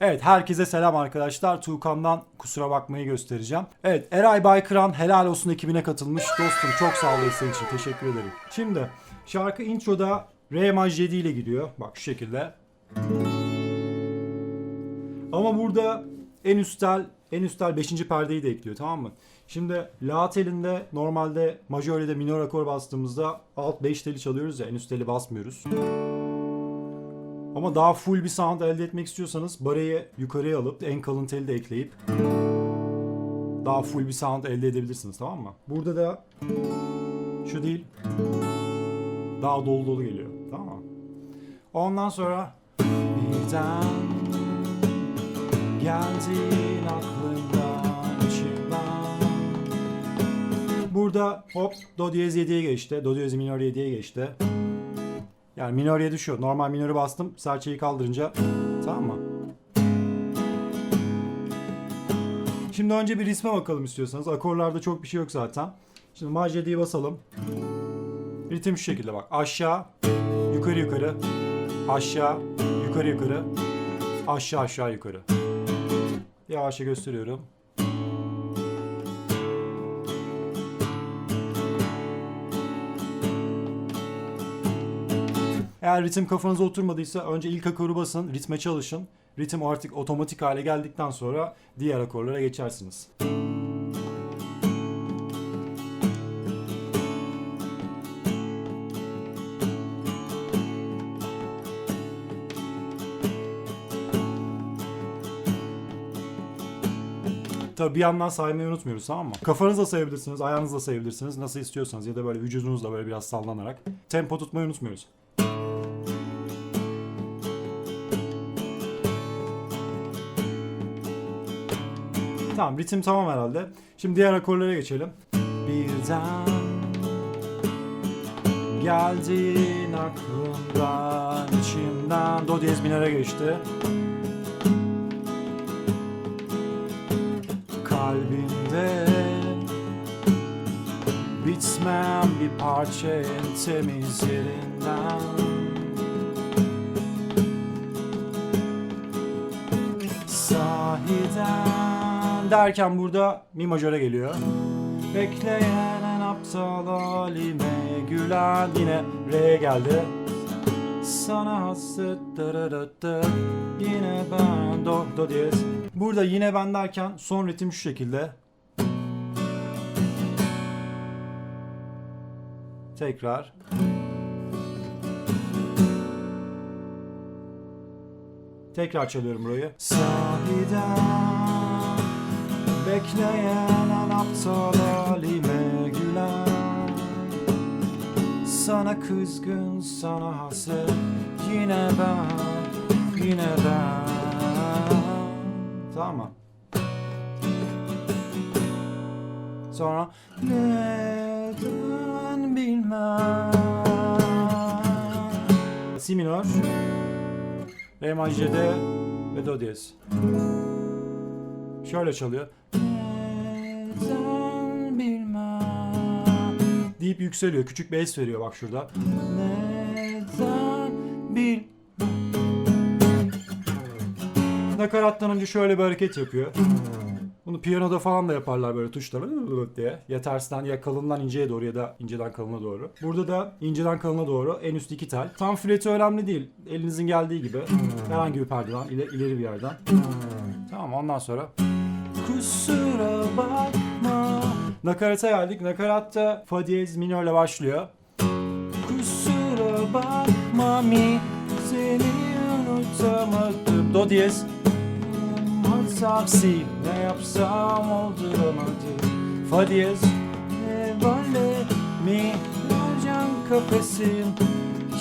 Evet herkese selam arkadaşlar. Tuğkan'dan kusura bakmayı göstereceğim. Evet Eray Baykıran helal olsun ekibine katılmış. Dostum çok sağ ol desteğin için teşekkür ederim. Şimdi şarkı introda Re maj 7 ile gidiyor. Bak şu şekilde. Ama burada en üst tel, en üst tel 5. perdeyi de ekliyor tamam mı? Şimdi la telinde normalde majör ya da minor akor bastığımızda alt 5 teli çalıyoruz ya en üst teli basmıyoruz. Ama daha full bir sound elde etmek istiyorsanız bareyi yukarıya alıp en kalın teli de ekleyip daha full bir sound elde edebilirsiniz tamam mı? Burada da şu değil daha dolu dolu geliyor tamam mı? Ondan sonra birden geldin aklımdan içimden Burada hop do diyez 7'ye geçti. Do diyez minor 7'ye geçti. Yani 7 şu. Normal minörü bastım. Serçeyi kaldırınca tamam mı? Şimdi önce bir ritme bakalım istiyorsanız. Akorlarda çok bir şey yok zaten. Şimdi maj 7'yi basalım. Ritim şu şekilde bak. Aşağı, yukarı yukarı, aşağı, yukarı yukarı, aşağı aşağı yukarı. Yavaşça gösteriyorum. Eğer ritim kafanıza oturmadıysa önce ilk akoru basın, ritme çalışın. Ritim artık otomatik hale geldikten sonra diğer akorlara geçersiniz. Tabii bir yandan saymayı unutmuyoruz tamam mı? Kafanızla sayabilirsiniz, ayağınızla sayabilirsiniz. Nasıl istiyorsanız ya da böyle vücudunuzla böyle biraz sallanarak. Tempo tutmayı unutmuyoruz. Tamam ritim tamam herhalde. Şimdi diğer akorlara geçelim. Birden geldin aklımdan içimden Do diyez minöre geçti. Kalbimde bitmeyen bir parça en temiz yerinden Sahiden derken burada mi majöre geliyor. Bekleyen en aptal halime gülen yine re'ye geldi. Sana hasret dırırıttı yine ben do do diyez. Burada yine ben derken son ritim şu şekilde. Tekrar. Tekrar çalıyorum burayı. Sahiden bekleyen en aptal halime gülen Sana kızgın, sana hasret Yine ben, yine ben Tamam? Sonra neden bilmem Si minör Re majede ve do diyez. Şöyle çalıyor. Deyip yükseliyor. Küçük es veriyor bak şurada. Bil Nakarattan önce şöyle bir hareket yapıyor. Bunu piyanoda falan da yaparlar böyle tuşla diye. Ya tersten ya kalından inceye doğru ya da inceden kalına doğru. Burada da inceden kalına doğru en üst iki tel. Tam fleti önemli değil. Elinizin geldiği gibi. Herhangi bir perdeden ileri bir yerden. Tamam ondan sonra. Kusura bakma. Nakarata geldik. Nakaratta fa diyez minörle başlıyor. Kusura bakma mi seni unutamadım. Do diyez. Hatam si ne yapsam olduramadım. Fa diyez. Ne vale mi can kafesim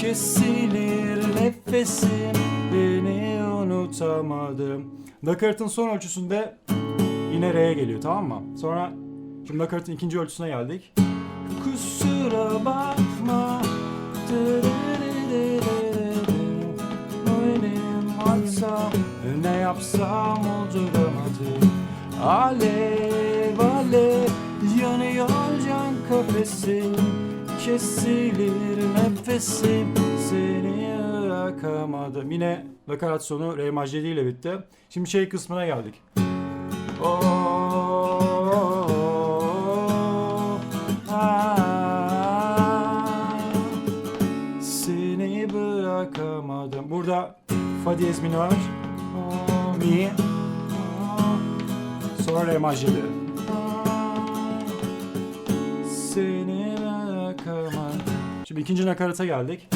kesilir nefesim beni unutamadım. Nakaratın son ölçüsünde yine Re'ye geliyor tamam mı? Sonra şimdi nakaratın ikinci ölçüsüne geldik. Kusura bakma. Hatam ne yapsam olduramadım. Alev alev yanıyor can kafesim Kesilir nefesim seni yakamadım Yine Nakarat sonu re ile bitti. Şimdi şey kısmına geldik. Seni bırakamadım. Burada fa diyez mi, oh, sonra re majörü. Seni bırakamadım. Şimdi ikinci nakarata geldik.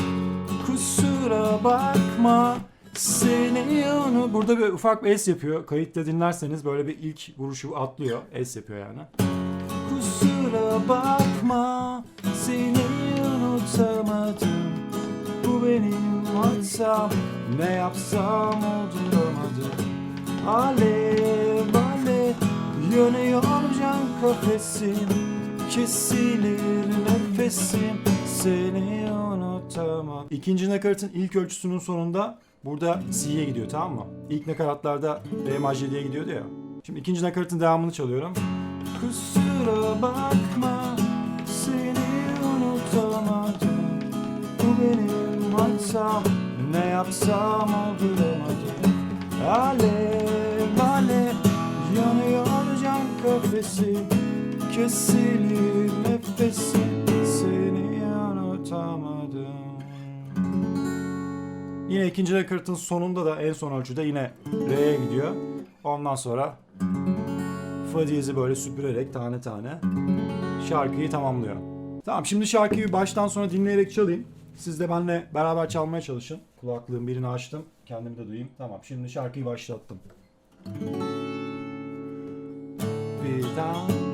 Kusura bakma seni onu... Burada bir ufak bir S yapıyor. Kayıtta dinlerseniz böyle bir ilk vuruşu atlıyor. S yapıyor yani. Kusura bakma seni unutamadım. Bu benim hatam. Ne yapsam olduramadım. Alev alev yanıyor can kafesim. Kesilir nefesim seni unutamam. İkinci nakaratın ilk ölçüsünün sonunda burada C'ye gidiyor tamam mı? İlk nakaratlarda Re majör diye gidiyordu ya. Şimdi ikinci nakaratın devamını çalıyorum. Kusura bakma seni unutamadım. Bu benim hatam ne yapsam olduramadım. Alev alev yanıyor can kafesi Kesilir nefesim seni unutamadım Yine ikinci nakaratın sonunda da en son ölçüde yine Re'ye gidiyor. Ondan sonra Fa diyezi böyle süpürerek tane tane şarkıyı tamamlıyor. Tamam şimdi şarkıyı baştan sona dinleyerek çalayım. Siz de benimle beraber çalmaya çalışın. Kulaklığın birini açtım. Kendimi de duyayım. Tamam şimdi şarkıyı başlattım. Birden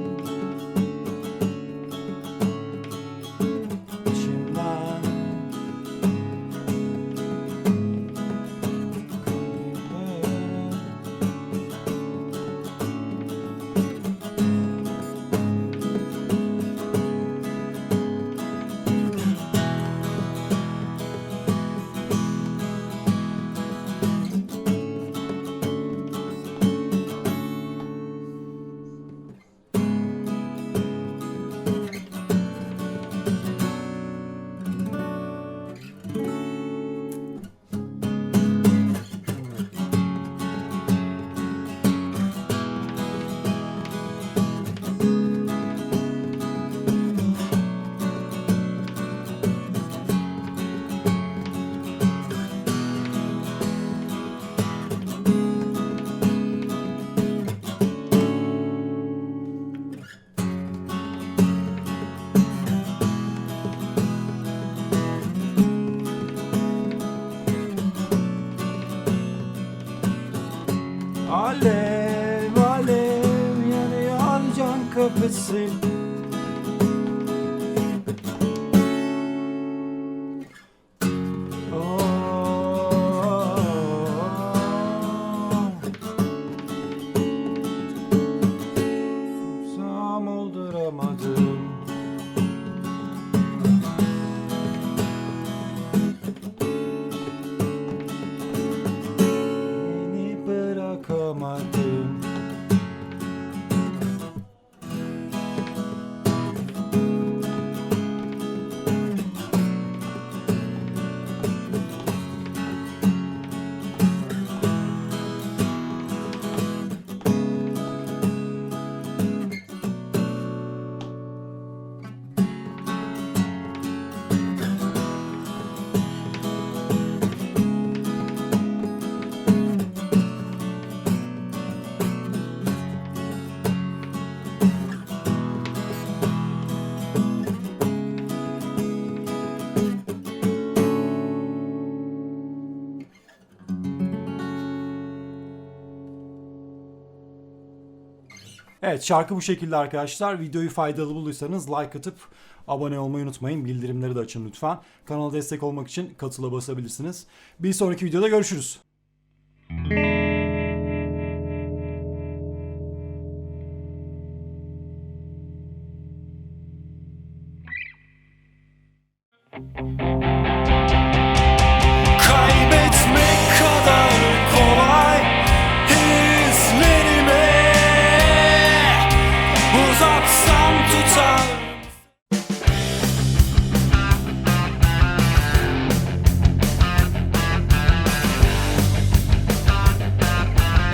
kafesi Evet şarkı bu şekilde arkadaşlar. Videoyu faydalı bulduysanız like atıp abone olmayı unutmayın. Bildirimleri de açın lütfen. Kanala destek olmak için katıla basabilirsiniz. Bir sonraki videoda görüşürüz.